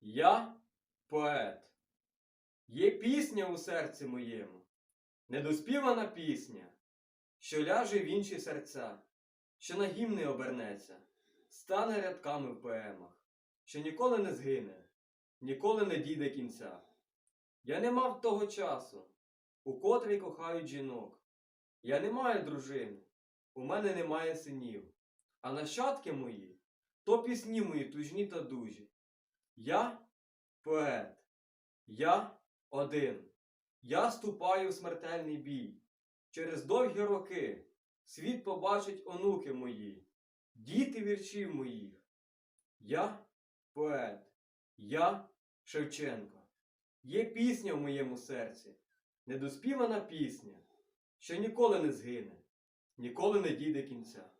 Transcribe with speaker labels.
Speaker 1: Я поет. Є пісня у серці моєму, недоспівана пісня, що ляже в інші серця, що на гімни обернеться, стане рядками в поемах, що ніколи не згине, ніколи не дійде кінця. Я не мав того часу, у котрий кохають жінок. Я не маю дружини, у мене немає синів, а нащадки мої то пісні мої тужні та дужі. Я поет, я один. Я ступаю в смертельний бій. Через довгі роки світ побачить онуки мої, діти віршів моїх. Я поет, я Шевченко. Є пісня в моєму серці, недоспівана пісня, що ніколи не згине, ніколи не дійде кінця.